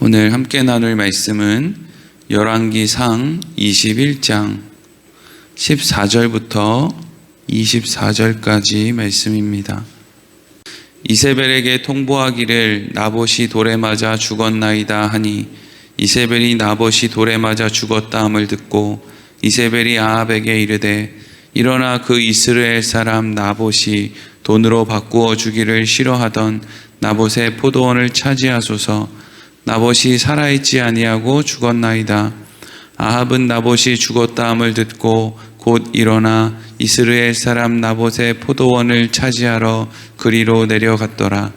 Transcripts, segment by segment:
오늘 함께 나눌 말씀은 열왕기상 21장 14절부터 24절까지 말씀입니다. 이세벨에게 통보하기를 나봇이 돌에 맞아 죽었나이다 하니 이세벨이 나봇이 돌에 맞아 죽었다 함을 듣고 이세벨이 아합에게 이르되 일어나 그 이스라엘 사람 나봇이 돈으로 바꾸어 주기를 싫어하던 나봇의 포도원을 차지하소서 나봇이 살아있지 아니하고 죽었나이다. 아합은 나봇이 죽었다 함을 듣고 곧 일어나 이스라엘 사람 나봇의 포도원을 차지하러 그리로 내려갔더라.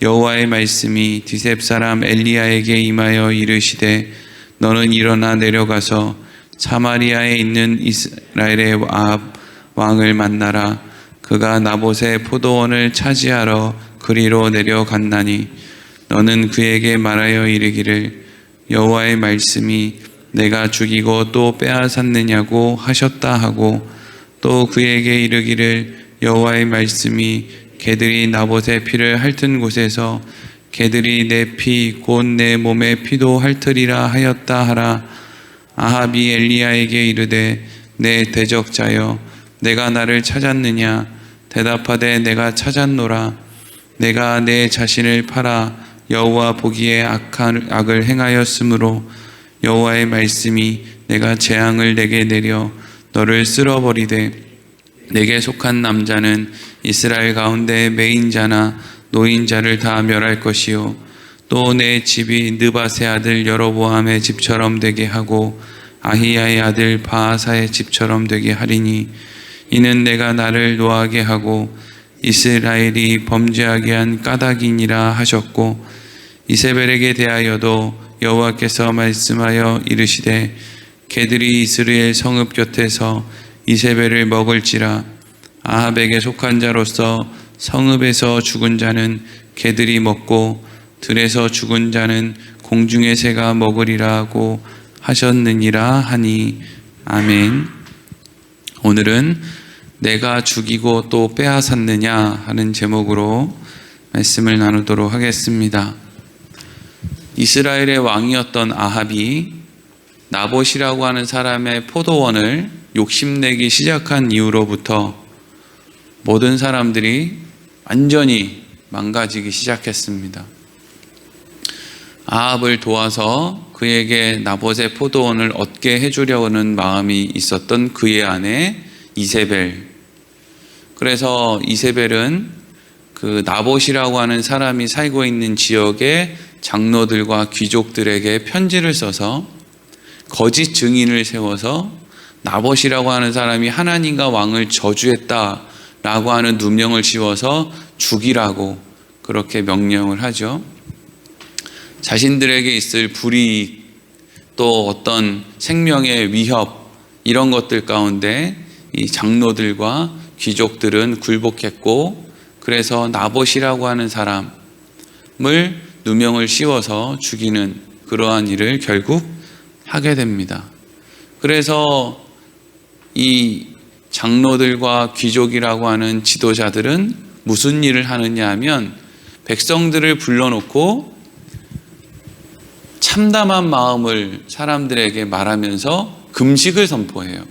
여호와의 말씀이 디셉 사람 엘리야에게 임하여 이르시되 너는 일어나 내려가서 사마리아에 있는 이스라엘의 아합 왕을 만나라. 그가 나봇의 포도원을 차지하러 그리로 내려갔나니 너는 그에게 말하여 이르기를 여호와의 말씀이 내가 죽이고 또 빼앗았느냐고 하셨다 하고 또 그에게 이르기를 여호와의 말씀이 개들이 나봇의 피를 핥은 곳에서 개들이 내 피 곧 내 몸의 피도 핥으리라 하였다 하라. 아합이 엘리야에게 이르되 내 대적자여 내가 나를 찾았느냐? 대답하되 내가 찾았노라. 내가 내 자신을 팔아 여호와 보기에 악한 악을 행하였으므로 여호와의 말씀이 내가 재앙을 내게 내려 너를 쓸어버리되 내게 속한 남자는 이스라엘 가운데 매인자나 노인 자를 다 멸할 것이요 또 내 집이 느바세 아들 여로보암의 집처럼 되게 하고 아히야의 아들 바하사의 집처럼 되게 하리니 이는 내가 나를 노하게 하고 이스라엘이 범죄하게 한 까닭이니라 하셨고 이세벨에게 대하여도 여호와께서 말씀하여 이르시되 개들이 이스라엘 성읍 곁에서 이세벨을 먹을지라 아합에게 속한 자로서 성읍에서 죽은 자는 개들이 먹고 들에서 죽은 자는 공중의 새가 먹으리라고 하셨느니라 하니 아멘. 오늘은 내가 죽이고 또 빼앗았느냐 하는 제목으로 말씀을 나누도록 하겠습니다. 이스라엘의 왕이었던 아합이 나봇이라고 하는 사람의 포도원을 욕심내기 시작한 이후로부터 모든 사람들이 완전히 망가지기 시작했습니다. 아합을 도와서 그에게 나봇의 포도원을 얻게 해주려는 마음이 있었던 그의 아내 이세벨. 그래서 이세벨은 그 나봇이라고 하는 사람이 살고 있는 지역의 장로들과 귀족들에게 편지를 써서 거짓 증인을 세워서 나봇이라고 하는 사람이 하나님과 왕을 저주했다라고 하는 누명을 씌워서 죽이라고 그렇게 명령을 하죠. 자신들에게 있을 불이익 또 어떤 생명의 위협 이런 것들 가운데 이 장로들과 귀족들은 굴복했고 그래서 나봇이라고 하는 사람을 누명을 씌워서 죽이는 그러한 일을 결국 하게 됩니다. 그래서 이 장로들과 귀족이라고 하는 지도자들은 무슨 일을 하느냐 하면 백성들을 불러놓고 참담한 마음을 사람들에게 말하면서 금식을 선포해요.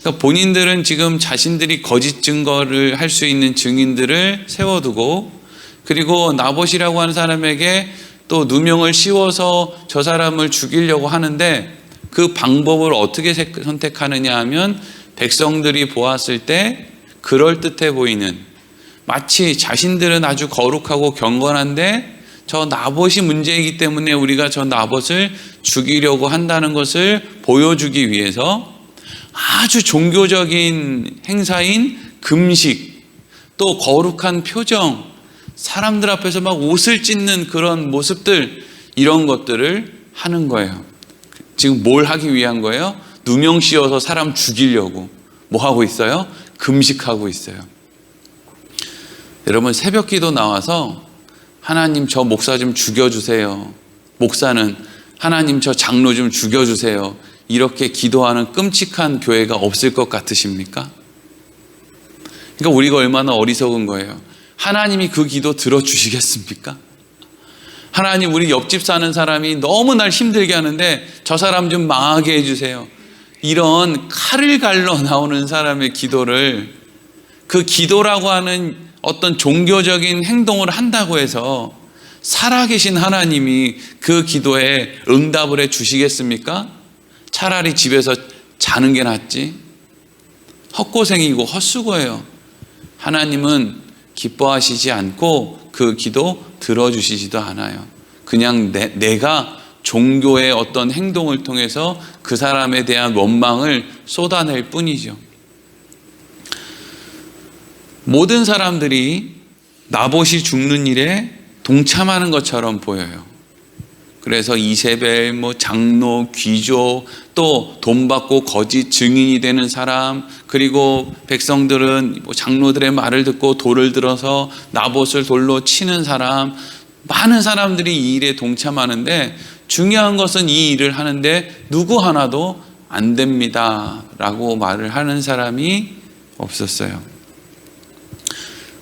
그러니까 본인들은 지금 자신들이 거짓 증거를 할 수 있는 증인들을 세워두고 그리고 나봇이라고 하는 사람에게 또 누명을 씌워서 저 사람을 죽이려고 하는데 그 방법을 어떻게 선택하느냐 하면 백성들이 보았을 때 그럴듯해 보이는 마치 자신들은 아주 거룩하고 경건한데 저 나봇이 문제이기 때문에 우리가 저 나봇을 죽이려고 한다는 것을 보여주기 위해서 아주 종교적인 행사인 금식, 또 거룩한 표정, 사람들 앞에서 막 옷을 찢는 그런 모습들, 이런 것들을 하는 거예요. 지금 뭘 하기 위한 거예요? 누명 씌워서 사람 죽이려고. 뭐 하고 있어요? 금식하고 있어요. 여러분, 새벽 기도 나와서 하나님 저 목사 좀 죽여주세요. 목사는 하나님 저 장로 좀 죽여주세요. 이렇게 기도하는 끔찍한 교회가 없을 것 같으십니까? 그러니까 우리가 얼마나 어리석은 거예요. 하나님이 그 기도 들어주시겠습니까? 하나님 우리 옆집 사는 사람이 너무 날 힘들게 하는데 저 사람 좀 망하게 해주세요. 이런 칼을 갈러 나오는 사람의 기도를 그 기도라고 하는 어떤 종교적인 행동을 한다고 해서 살아계신 하나님이 그 기도에 응답을 해 주시겠습니까? 차라리 집에서 자는 게 낫지. 헛고생이고 헛수고예요. 하나님은 기뻐하시지 않고 그 기도 들어주시지도 않아요. 그냥 내, 내가 종교의 어떤 행동을 통해서 그 사람에 대한 원망을 쏟아낼 뿐이죠. 모든 사람들이 나봇이 죽는 일에 동참하는 것처럼 보여요. 그래서 이세벨, 뭐 장로, 귀조, 또돈 받고 거짓 증인이 되는 사람, 그리고 백성들은 뭐 장로들의 말을 듣고 돌을 들어서 나봇을 돌로 치는 사람, 많은 사람들이 이 일에 동참하는데 중요한 것은 이 일을 하는데 누구 하나도 안 됩니다. 라고 말을 하는 사람이 없었어요.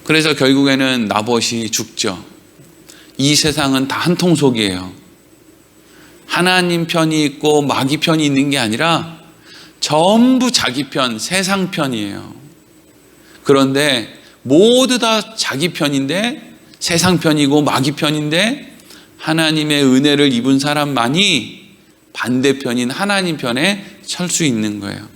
그래서 결국에는 나봇이 죽죠. 이 세상은 다 한 통속이에요. 하나님 편이 있고 마귀 편이 있는 게 아니라 전부 자기 편, 세상 편이에요. 그런데 모두 다 자기 편인데 세상 편이고 마귀 편인데 하나님의 은혜를 입은 사람만이 반대편인 하나님 편에 설 수 있는 거예요.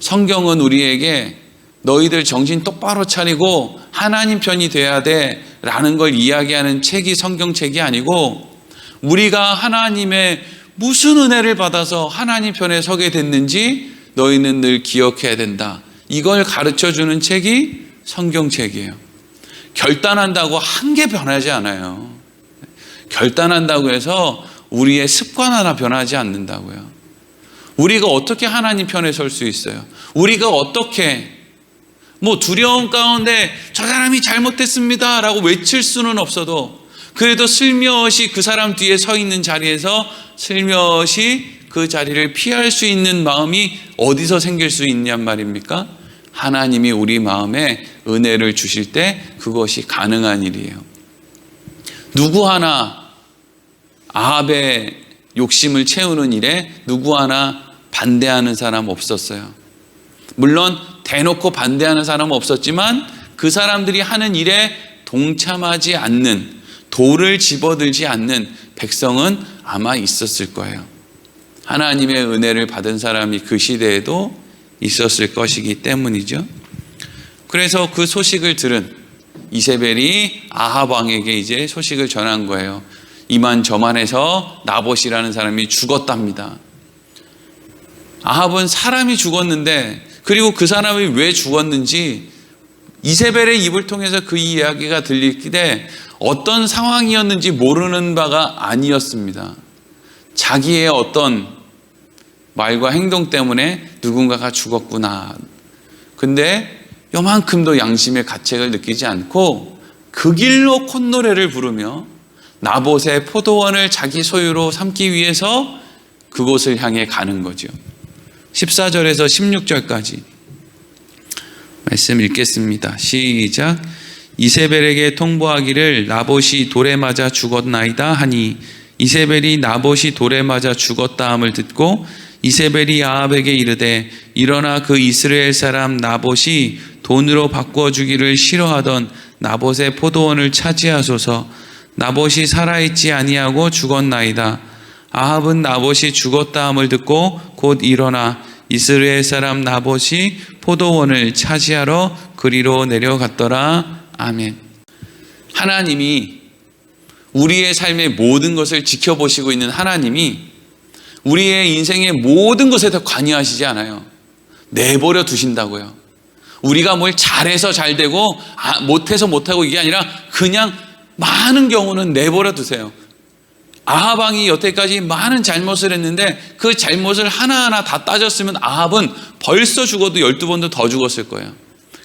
성경은 우리에게 너희들 정신 똑바로 차리고 하나님 편이 돼야 돼 라는 걸 이야기하는 책이 성경책이 아니고 우리가 하나님의 무슨 은혜를 받아서 하나님 편에 서게 됐는지 너희는 늘 기억해야 된다. 이걸 가르쳐 주는 책이 성경책이에요. 결단한다고 한 게 변하지 않아요. 결단한다고 해서 우리의 습관 하나 변하지 않는다고요. 우리가 어떻게 하나님 편에 설 수 있어요? 우리가 어떻게 뭐 두려움 가운데 저 사람이 잘못됐습니다 라고 외칠 수는 없어도 그래도 슬며시 그 사람 뒤에 서 있는 자리에서 슬며시 그 자리를 피할 수 있는 마음이 어디서 생길 수 있냔 말입니까? 하나님이 우리 마음에 은혜를 주실 때 그것이 가능한 일이에요. 누구 하나 아합의 욕심을 채우는 일에 누구 하나 반대하는 사람 없었어요. 물론 대놓고 반대하는 사람은 없었지만 그 사람들이 하는 일에 동참하지 않는 돌을 집어들지 않는 백성은 아마 있었을 거예요. 하나님의 은혜를 받은 사람이 그 시대에도 있었을 것이기 때문이죠. 그래서 그 소식을 들은 이세벨이 아합 왕에게 이제 소식을 전한 거예요. 이만 저만해서 나봇이라는 사람이 죽었답니다. 아합은 사람이 죽었는데 그리고 그 사람이 왜 죽었는지 이세벨의 입을 통해서 그 이야기가 들릴 때 어떤 상황이었는지 모르는 바가 아니었습니다. 자기의 어떤 말과 행동 때문에 누군가가 죽었구나. 근데 요만큼도 양심의 가책을 느끼지 않고 그 길로 콧노래를 부르며 나봇의 포도원을 자기 소유로 삼기 위해서 그곳을 향해 가는 거죠. 14절에서 16절까지 말씀 읽겠습니다. 시작. 이세벨에게 통보하기를 나봇이 돌에 맞아 죽었나이다 하니 이세벨이 나봇이 돌에 맞아 죽었다 함을 듣고 이세벨이 아합에게 이르되 일어나 그 이스라엘 사람 나봇이 돈으로 바꾸어 주기를 싫어하던 나봇의 포도원을 차지하소서. 나봇이 살아있지 아니하고 죽었나이다. 아합은 나봇이 죽었다 함을 듣고 곧 일어나 이스라엘 사람 나봇이 포도원을 차지하러 그리로 내려갔더라 아멘. 하나님이 우리의 삶의 모든 것을 지켜보시고 있는 하나님이 우리의 인생의 모든 것에 다 관여하시지 않아요. 내버려 두신다고요. 우리가 뭘 잘해서 잘 되고 아, 못해서 못하고 이게 아니라 그냥 많은 경우는 내버려 두세요. 아합왕이 여태까지 많은 잘못을 했는데 그 잘못을 하나하나 다 따졌으면 아합은 벌써 죽어도 12번도 더 죽었을 거예요.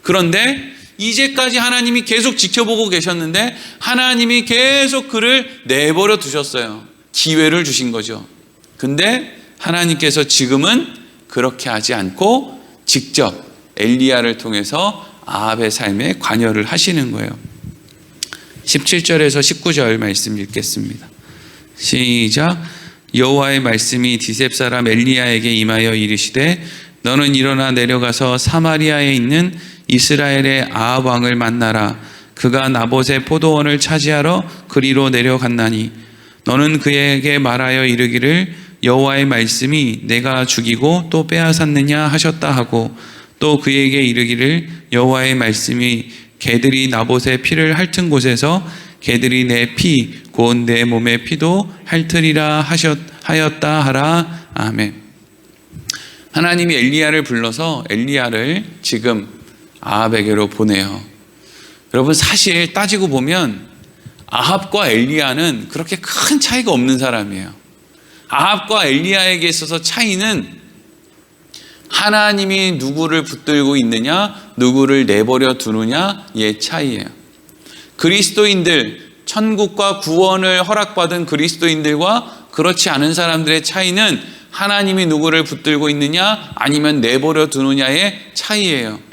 그런데 이제까지 하나님이 계속 지켜보고 계셨는데 하나님이 계속 그를 내버려 두셨어요. 기회를 주신 거죠. 근데 하나님께서 지금은 그렇게 하지 않고 직접 엘리야를 통해서 아합의 삶에 관여를 하시는 거예요. 17절에서 19절 말씀 읽겠습니다. 시작. 여호와의 말씀이 디셉 사람 엘리야에게 임하여 이르시되 너는 일어나 내려가서 사마리아에 있는 이스라엘의 아합 왕을 만나라. 그가 나봇의 포도원을 차지하러 그리로 내려갔나니 너는 그에게 말하여 이르기를 여호와의 말씀이 내가 죽이고 또 빼앗았느냐 하셨다 하고 또 그에게 이르기를 여호와의 말씀이 개들이 나봇의 피를 핥은 곳에서 개들이 내 피, 곧 내 몸의 피도 핥으리라 하셨, 하였다 하라. 아멘. 하나님이 엘리야를 불러서 엘리야를 지금 아합에게로 보내요. 여러분 사실 따지고 보면 아합과 엘리야는 그렇게 큰 차이가 없는 사람이에요. 아합과 엘리야에게 있어서 차이는 하나님이 누구를 붙들고 있느냐, 누구를 내버려 두느냐의 차이예요. 그리스도인들, 천국과 구원을 허락받은 그리스도인들과 그렇지 않은 사람들의 차이는 하나님이 누구를 붙들고 있느냐, 아니면 내버려 두느냐의 차이예요.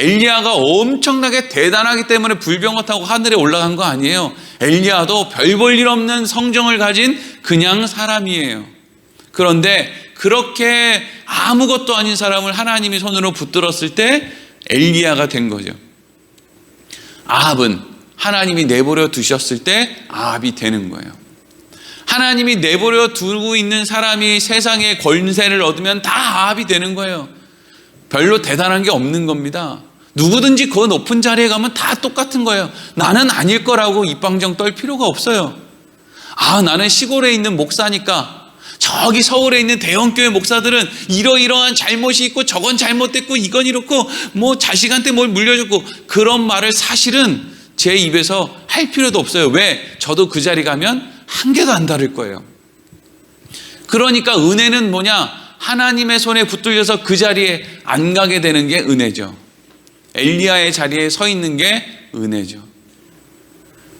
엘리야가 엄청나게 대단하기 때문에 불병을 타고 하늘에 올라간 거 아니에요. 엘리야도 별 볼 일 없는 성정을 가진 그냥 사람이에요. 그런데 그렇게 아무것도 아닌 사람을 하나님이 손으로 붙들었을 때 엘리야가 된 거죠. 아합은 하나님이 내버려 두셨을 때 아합이 되는 거예요. 하나님이 내버려 두고 있는 사람이 세상의 권세를 얻으면 다 아합이 되는 거예요. 별로 대단한 게 없는 겁니다. 누구든지 그 높은 자리에 가면 다 똑같은 거예요. 나는 아닐 거라고 입방정 떨 필요가 없어요. 아, 나는 시골에 있는 목사니까 저기 서울에 있는 대형교회 목사들은 이러이러한 잘못이 있고 저건 잘못됐고 이건 이렇고 뭐 자식한테 뭘 물려줬고 그런 말을 사실은 제 입에서 할 필요도 없어요. 왜? 저도 그 자리 가면 한 개도 안 다를 거예요. 그러니까 은혜는 뭐냐? 하나님의 손에 붙들려서 그 자리에 안 가게 되는 게 은혜죠. 엘리야의 자리에 서 있는 게 은혜죠.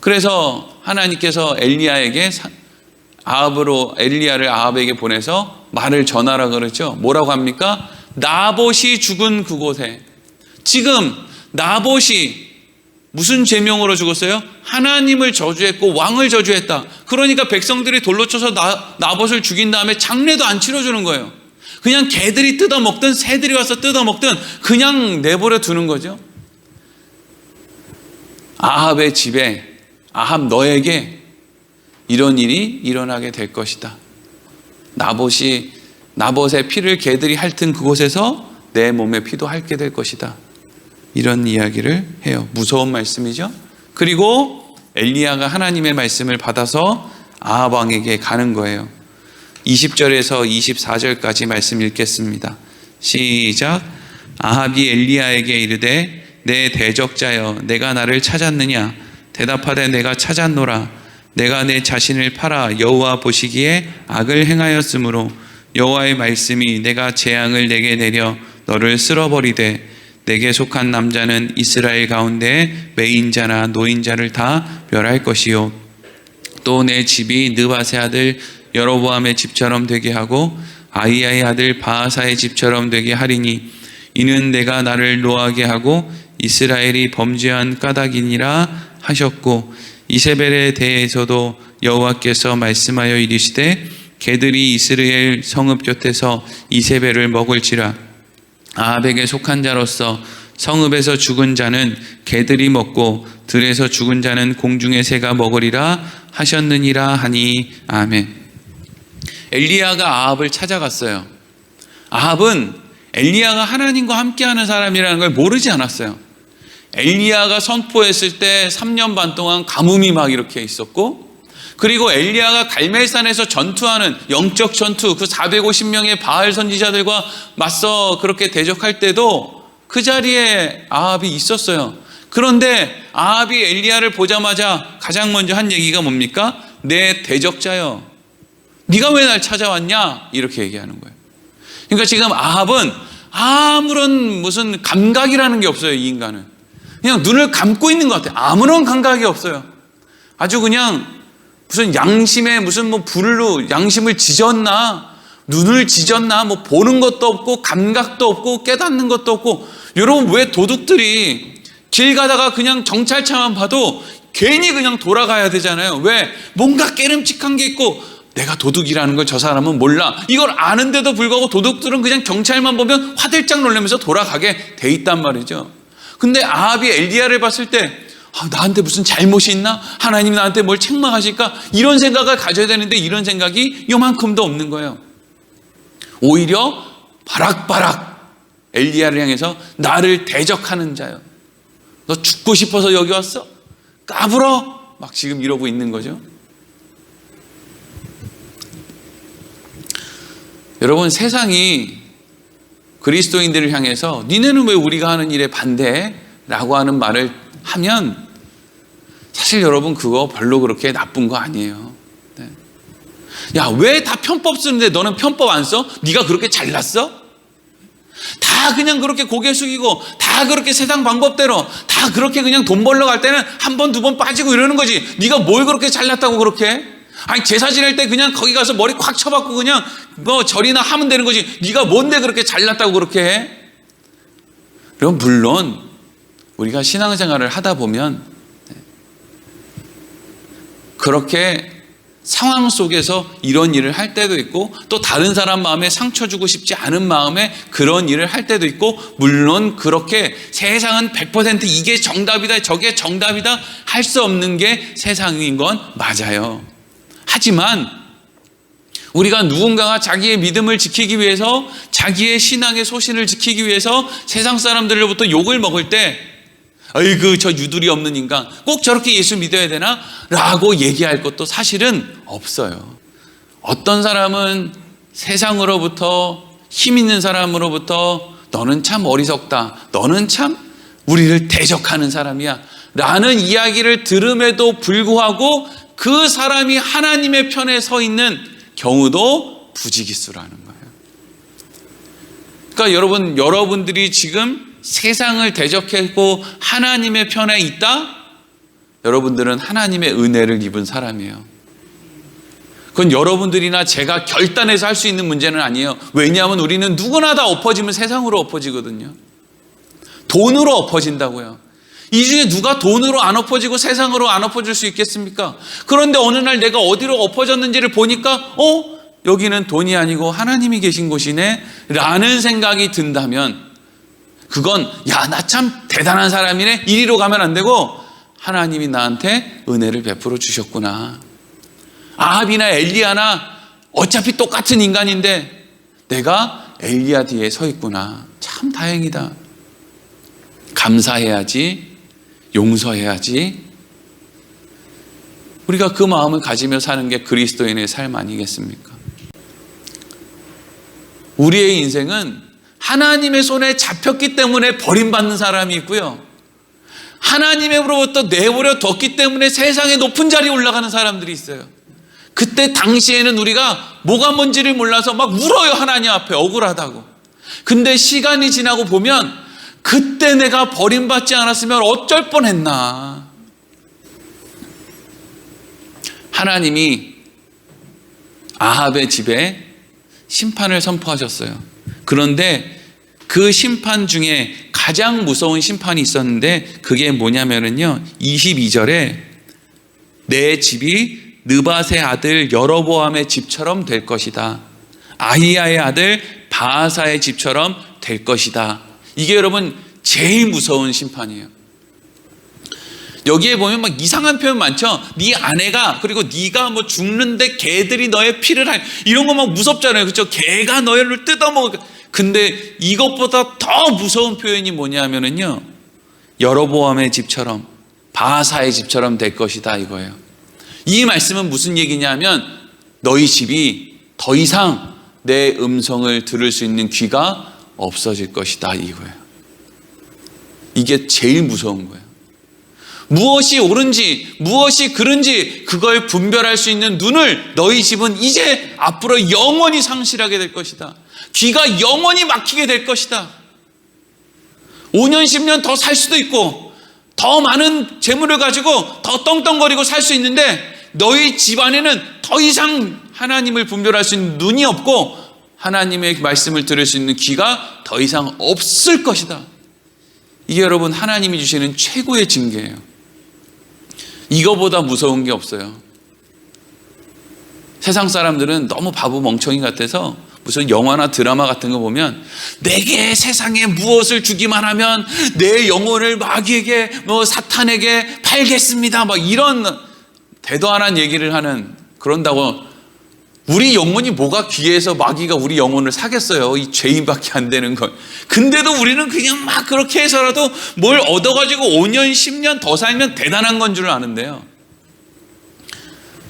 그래서 하나님께서 엘리야에게 아합으로 엘리야를 아합에게 보내서 말을 전하라 그러죠. 뭐라고 합니까? 나봇이 죽은 그곳에 지금 나봇이 무슨 제명으로 죽었어요? 하나님을 저주했고 왕을 저주했다. 그러니까 백성들이 돌로 쳐서 나, 나봇을 죽인 다음에 장례도 안 치러주는 거예요. 그냥 개들이 뜯어먹든 새들이 와서 뜯어먹든 그냥 내버려 두는 거죠. 아합의 집에 아합 너에게 이런 일이 일어나게 될 것이다. 나봇이 나봇의 피를 개들이 핥은 그곳에서 내 몸의 피도 핥게 될 것이다. 이런 이야기를 해요. 무서운 말씀이죠. 그리고 엘리야가 하나님의 말씀을 받아서 아합 왕에게 가는 거예요. 20절에서 24절까지 말씀 읽겠습니다. 시작. 아합이 엘리야에게 이르되 내 대적자여 내가 나를 찾았느냐 대답하되 내가 찾았노라 내가 내 자신을 팔아 여호와 보시기에 악을 행하였으므로 여호와의 말씀이 내가 재앙을 내게 내려 너를 쓸어버리되 내게 속한 남자는 이스라엘 가운데 매인자나 노인자를 다 멸할 것이요 또 내 집이 느바세 아들 여로보암의 집처럼 되게 하고 아이야의 아들 바하사의 집처럼 되게 하리니 이는 내가 나를 노하게 하고 이스라엘이 범죄한 까닭이니라 하셨고 이세벨에 대해서도 여호와께서 말씀하여 이르시되 개들이 이스라엘 성읍 곁에서 이세벨을 먹을지라 아합에게 속한 자로서 성읍에서 죽은 자는 개들이 먹고 들에서 죽은 자는 공중의 새가 먹으리라 하셨느니라 하니 아멘. 엘리야가 아합을 찾아갔어요. 아합은 엘리야가 하나님과 함께하는 사람이라는 걸 모르지 않았어요. 엘리야가 선포했을 때 3년 반 동안 가뭄이 막 이렇게 있었고 그리고 엘리야가 갈멜산에서 전투하는 영적 전투 그 450명의 바알 선지자들과 맞서 그렇게 대적할 때도 그 자리에 아합이 있었어요. 그런데 아합이 엘리야를 보자마자 가장 먼저 한 얘기가 뭡니까? 내 대적자여. 네가 왜 날 찾아왔냐? 이렇게 얘기하는 거예요. 그러니까 지금 아합은 아무런 무슨 감각이라는 게 없어요, 이 인간은. 그냥 눈을 감고 있는 것 같아요. 아무런 감각이 없어요. 아주 그냥 무슨 양심에 무슨 뭐 불로 양심을 지졌나, 눈을 지졌나, 뭐 보는 것도 없고, 감각도 없고, 깨닫는 것도 없고, 여러분 왜 도둑들이 길 가다가 그냥 경찰차만 봐도 괜히 그냥 돌아가야 되잖아요. 왜? 뭔가 깨름칙한 게 있고, 내가 도둑이라는 걸 저 사람은 몰라. 이걸 아는데도 불구하고 도둑들은 그냥 경찰만 보면 화들짝 놀라면서 돌아가게 돼 있단 말이죠. 근데 아합이 엘리야를 봤을 때 아, 나한테 무슨 잘못이 있나? 하나님이 나한테 뭘 책망하실까? 이런 생각을 가져야 되는데 이런 생각이 요만큼도 없는 거예요. 오히려 바락바락 엘리야를 향해서 나를 대적하는 자요. 너 죽고 싶어서 여기 왔어? 까불어? 막 지금 이러고 있는 거죠. 여러분 세상이 그리스도인들을 향해서 니네는 왜 우리가 하는 일에 반대해? 라고 하는 말을 하면 사실 여러분 그거 별로 그렇게 나쁜 거 아니에요. 네. 야, 왜 다 편법 쓰는데 너는 편법 안 써? 네가 그렇게 잘났어? 다 그냥 그렇게 고개 숙이고 다 그렇게 세상 방법대로 다 그렇게 그냥 돈 벌러 갈 때는 한 번 두 번 빠지고 이러는 거지. 네가 뭘 그렇게 잘났다고 그렇게? 아니 제사 지낼 때 그냥 거기 가서 머리 콱 쳐박고 그냥 뭐 절이나 하면 되는 거지. 네가 뭔데 그렇게 잘났다고 그렇게 해? 그럼 물론 우리가 신앙생활을 하다 보면 네, 그렇게 상황 속에서 이런 일을 할 때도 있고 또 다른 사람 마음에 상처 주고 싶지 않은 마음에 그런 일을 할 때도 있고 물론 그렇게 세상은 100% 이게 정답이다 저게 정답이다 할 수 없는 게 세상인 건 맞아요. 하지만 우리가 누군가가 자기의 믿음을 지키기 위해서 자기의 신앙의 소신을 지키기 위해서 세상 사람들로부터 욕을 먹을 때 아이고 저 유두리 없는 인간 꼭 저렇게 예수 믿어야 되나? 라고 얘기할 것도 사실은 없어요. 어떤 사람은 세상으로부터 힘 있는 사람으로부터 너는 참 어리석다. 너는 참 우리를 대적하는 사람이야. 라는 이야기를 들음에도 불구하고 그 사람이 하나님의 편에 서 있는 경우도 부지기수라는 거예요. 그러니까 여러분, 여러분들이 지금 세상을 대적했고 하나님의 편에 있다? 여러분들은 하나님의 은혜를 입은 사람이에요. 그건 여러분들이나 제가 결단해서 할 수 있는 문제는 아니에요. 왜냐하면 우리는 누구나 다 엎어지면 세상으로 엎어지거든요. 돈으로 엎어진다고요. 이 중에 누가 돈으로 안 엎어지고 세상으로 안 엎어질 수 있겠습니까? 그런데 어느 날 내가 어디로 엎어졌는지를 보니까, 어? 여기는 돈이 아니고 하나님이 계신 곳이네? 라는 생각이 든다면, 그건 야 나 참 대단한 사람이네 이리로 가면 안 되고 하나님이 나한테 은혜를 베풀어 주셨구나 아합이나 엘리야나 어차피 똑같은 인간인데 내가 엘리야 뒤에 서 있구나 참 다행이다 감사해야지 용서해야지 우리가 그 마음을 가지며 사는 게 그리스도인의 삶 아니겠습니까? 우리의 인생은 하나님의 손에 잡혔기 때문에 버림받는 사람이 있고요. 하나님으로부터 내버려 뒀기 때문에 세상의 높은 자리에 올라가는 사람들이 있어요. 그때 당시에는 우리가 뭐가 뭔지를 몰라서 막 울어요. 하나님 앞에 억울하다고. 근데 시간이 지나고 보면 그때 내가 버림받지 않았으면 어쩔 뻔했나. 하나님이 아합의 집에 심판을 선포하셨어요. 그런데 그 심판 중에 가장 무서운 심판이 있었는데 그게 뭐냐면은요. 22절에 내 집이 느바의 아들 여로보암의 집처럼 될 것이다. 아히야의 아들 바하사의 집처럼 될 것이다. 이게 여러분 제일 무서운 심판이에요. 여기에 보면 막 이상한 표현 많죠. 네 아내가 그리고 네가 뭐 죽는데 개들이 너의 피를 할 이런 거 막 무섭잖아요. 그렇죠? 개가 너를 뜯어먹을 근데 이것보다 더 무서운 표현이 뭐냐면은요. 여로보암의 집처럼 바사의 집처럼 될 것이다 이거예요. 이 말씀은 무슨 얘기냐면 너희 집이 더 이상 내 음성을 들을 수 있는 귀가 없어질 것이다 이거예요. 이게 제일 무서운 거예요. 무엇이 옳은지, 무엇이 그른지 그걸 분별할 수 있는 눈을 너희 집은 이제 앞으로 영원히 상실하게 될 것이다. 귀가 영원히 막히게 될 것이다. 5년, 10년 더 살 수도 있고, 더 많은 재물을 가지고 더 떵떵거리고 살 수 있는데, 너희 집안에는 더 이상 하나님을 분별할 수 있는 눈이 없고, 하나님의 말씀을 들을 수 있는 귀가 더 이상 없을 것이다. 이게 여러분 하나님이 주시는 최고의 징계예요. 이거보다 무서운 게 없어요. 세상 사람들은 너무 바보 멍청이 같아서 무슨 영화나 드라마 같은 거 보면 내게 세상에 무엇을 주기만 하면 내 영혼을 마귀에게 뭐 사탄에게 팔겠습니다. 막 이런 대도안한 얘기를 하는 그런다고 우리 영혼이 뭐가 귀해서 마귀가 우리 영혼을 사겠어요. 이 죄인밖에 안 되는 걸. 근데도 우리는 그냥 막 그렇게 해서라도 뭘 얻어가지고 5년, 10년 더 살면 대단한 건 줄 아는데요.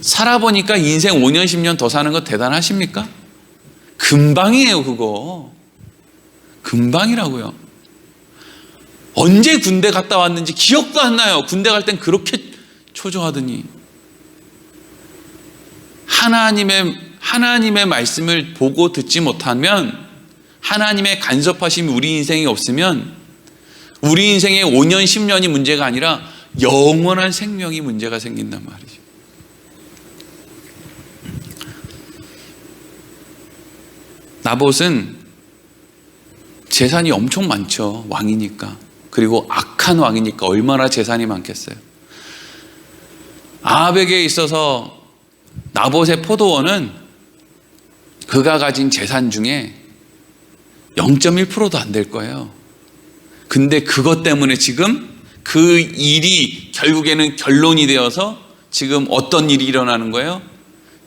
살아보니까 인생 5년, 10년 더 사는 거 대단하십니까? 금방이에요, 그거. 금방이라고요. 언제 군대 갔다 왔는지 기억도 안 나요. 군대 갈 땐 그렇게 초조하더니. 하나님의, 하나님의 말씀을 보고 듣지 못하면 하나님의 간섭하심이 우리 인생에 없으면 우리 인생의 5년, 10년이 문제가 아니라 영원한 생명이 문제가 생긴단 말이죠. 나봇은 재산이 엄청 많죠. 왕이니까. 그리고 악한 왕이니까 얼마나 재산이 많겠어요. 아합에게 있어서 나봇의 포도원은 그가 가진 재산 중에 0.1%도 안 될 거예요. 근데 그것 때문에 지금 그 일이 결국에는 결론이 되어서 지금 어떤 일이 일어나는 거예요?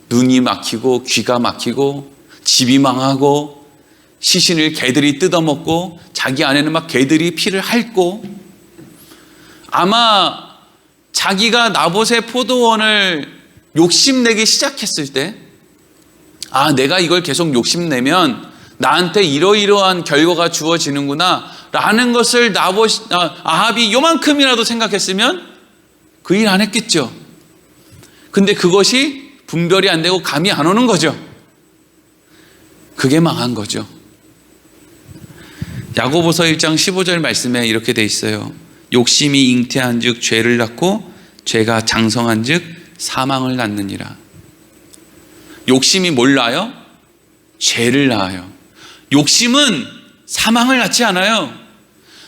눈이 막히고 귀가 막히고 집이 망하고 시신을 개들이 뜯어먹고 자기 안에는 막 개들이 피를 핥고 아마 자기가 나봇의 포도원을 욕심내기 시작했을 때 아, 내가 이걸 계속 욕심내면 나한테 이러이러한 결과가 주어지는구나 라는 것을 나봇, 아, 아합이 요만큼이라도 생각했으면 그 일 안 했겠죠. 근데 그것이 분별이 안 되고 감이 안 오는 거죠. 그게 망한 거죠. 야고보서 1장 15절 말씀에 이렇게 돼 있어요. 욕심이 잉태한 즉 죄를 낳고 죄가 장성한 즉 사망을 낳느니라. 욕심이 뭘 낳아요? 죄를 낳아요. 욕심은 사망을 낳지 않아요.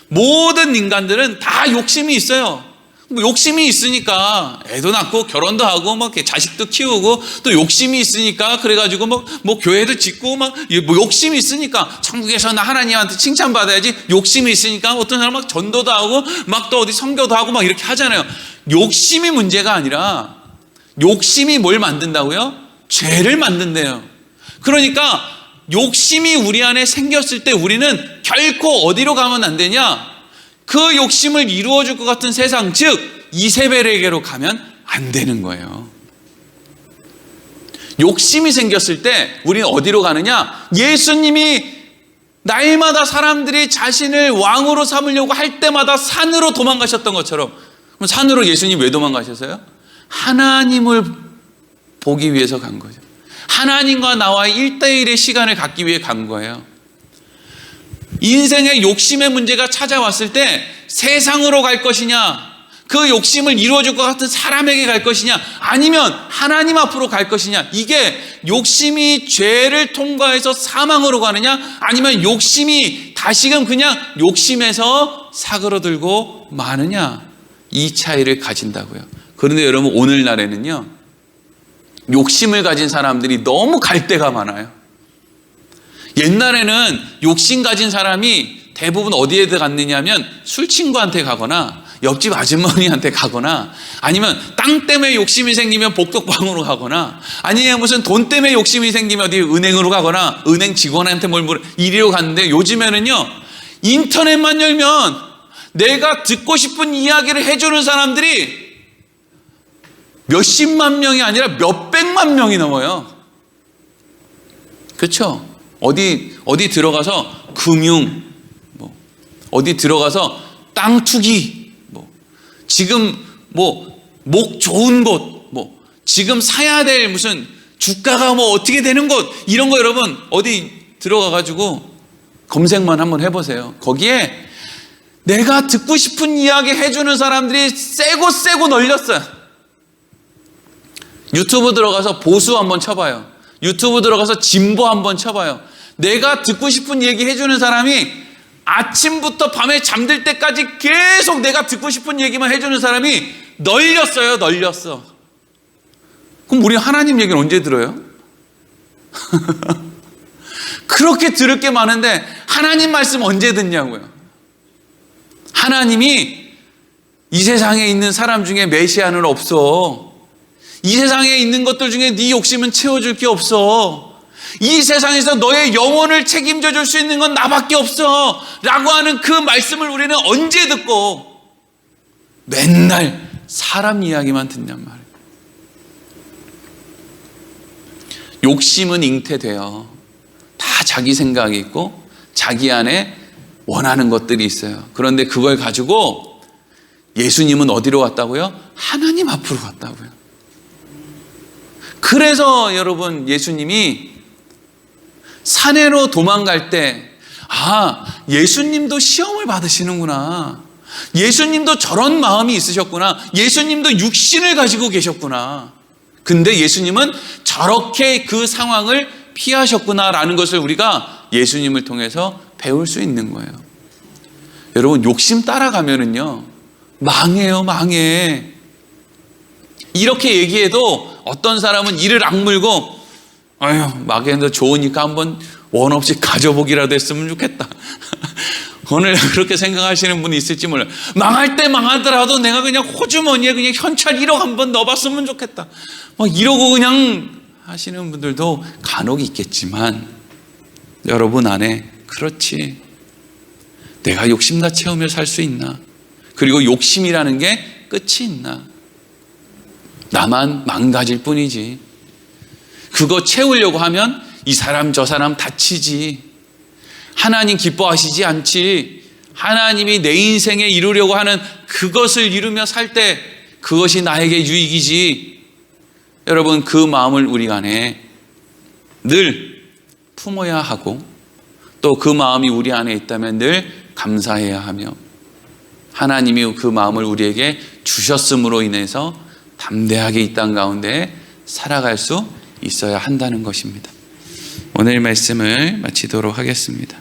모든 인간들은 다 욕심이 있어요. 뭐 욕심이 있으니까 애도 낳고 결혼도 하고 막 자식도 키우고 또 욕심이 있으니까 그래가지고 뭐, 뭐 교회도 짓고 막뭐 욕심이 있으니까 천국에서 나 하나님한테 칭찬받아야지 욕심이 있으니까 어떤 사람 막 전도도 하고 막 또 어디 선교도 하고 막 이렇게 하잖아요. 욕심이 문제가 아니라 욕심이 뭘 만든다고요? 죄를 만든대요. 그러니까 욕심이 우리 안에 생겼을 때 우리는 결코 어디로 가면 안 되냐? 그 욕심을 이루어 줄 것 같은 세상, 즉 이세벨에게로 가면 안 되는 거예요. 욕심이 생겼을 때 우리는 어디로 가느냐? 예수님이 날마다 사람들이 자신을 왕으로 삼으려고 할 때마다 산으로 도망가셨던 것처럼 산으로 예수님 왜 도망가셨어요? 하나님을 보기 위해서 간 거죠. 하나님과 나와의 1대1의 시간을 갖기 위해 간 거예요. 인생의 욕심의 문제가 찾아왔을 때 세상으로 갈 것이냐, 그 욕심을 이루어줄 것 같은 사람에게 갈 것이냐, 아니면 하나님 앞으로 갈 것이냐, 이게 욕심이 죄를 통과해서 사망으로 가느냐, 아니면 욕심이 다시금 그냥 욕심에서 사그러들고 마느냐, 이 차이를 가진다고요. 그런데 여러분, 오늘날에는요, 욕심을 가진 사람들이 너무 갈 데가 많아요. 옛날에는 욕심 가진 사람이 대부분 어디에 갔느냐면 술 친구한테 가거나 옆집 아주머니한테 가거나 아니면 땅 때문에 욕심이 생기면 복덕방으로 가거나 아니면 무슨 돈 때문에 욕심이 생기면 어디 은행으로 가거나 은행 직원한테 뭘 물어 이리로 갔는데 요즘에는요 인터넷만 열면 내가 듣고 싶은 이야기를 해주는 사람들이 몇십만 명이 아니라 몇백만 명이 넘어요. 그렇죠? 어디 어디 들어가서 금융 뭐 어디 들어가서 땅 투기 뭐 지금 뭐 목 좋은 곳 뭐 지금 사야 될 무슨 주가가 뭐 어떻게 되는 곳 이런 거 여러분 어디 들어가 가지고 검색만 한번 해 보세요. 거기에 내가 듣고 싶은 이야기 해주는 사람들이 세고 세고 널렸어요. 유튜브 들어가서 보수 한번 쳐봐요. 유튜브 들어가서 진보 한번 쳐봐요. 내가 듣고 싶은 얘기 해주는 사람이 아침부터 밤에 잠들 때까지 계속 내가 듣고 싶은 얘기만 해주는 사람이 널렸어요, 널렸어. 그럼 우리 하나님 얘기는 언제 들어요? 그렇게 들을 게 많은데 하나님 말씀 언제 듣냐고요. 하나님이 이 세상에 있는 사람 중에 메시아는 없어. 이 세상에 있는 것들 중에 네 욕심은 채워줄 게 없어. 이 세상에서 너의 영혼을 책임져 줄 수 있는 건 나밖에 없어. 라고 하는 그 말씀을 우리는 언제 듣고 맨날 사람 이야기만 듣냔 말이에요. 욕심은 잉태돼요. 다 자기 생각이 있고 자기 안에 원하는 것들이 있어요. 그런데 그걸 가지고 예수님은 어디로 갔다고요? 하나님 앞으로 갔다고요. 그래서 여러분 예수님이 산에로 도망갈 때, 아, 예수님도 시험을 받으시는구나. 예수님도 저런 마음이 있으셨구나. 예수님도 육신을 가지고 계셨구나. 근데 예수님은 저렇게 그 상황을 피하셨구나라는 것을 우리가 예수님을 통해서 배울 수 있는 거예요. 여러분, 욕심 따라가면은요, 망해요, 망해. 이렇게 얘기해도 어떤 사람은 이를 악물고, 아유, 막에도 좋으니까 한번 원 없이 가져보기라도 했으면 좋겠다. 오늘 그렇게 생각하시는 분이 있을지 몰라요. 망할 때 망하더라도 내가 그냥 호주머니에 그냥 현찰 1억 한번 넣어봤으면 좋겠다. 막 이러고 그냥 하시는 분들도 간혹 있겠지만 여러분 안에 그렇지. 내가 욕심 다 채우며 살 수 있나? 그리고 욕심이라는 게 끝이 있나? 나만 망가질 뿐이지. 그거 채우려고 하면 이 사람 저 사람 다치지. 하나님 기뻐하시지 않지. 하나님이 내 인생에 이루려고 하는 그것을 이루며 살 때 그것이 나에게 유익이지. 여러분 그 마음을 우리 안에 늘 품어야 하고 또 그 마음이 우리 안에 있다면 늘 감사해야 하며 하나님이 그 마음을 우리에게 주셨음으로 인해서 담대하게 이 땅 가운데 살아갈 수 있어야 한다는 것입니다. 오늘 말씀을 마치도록 하겠습니다.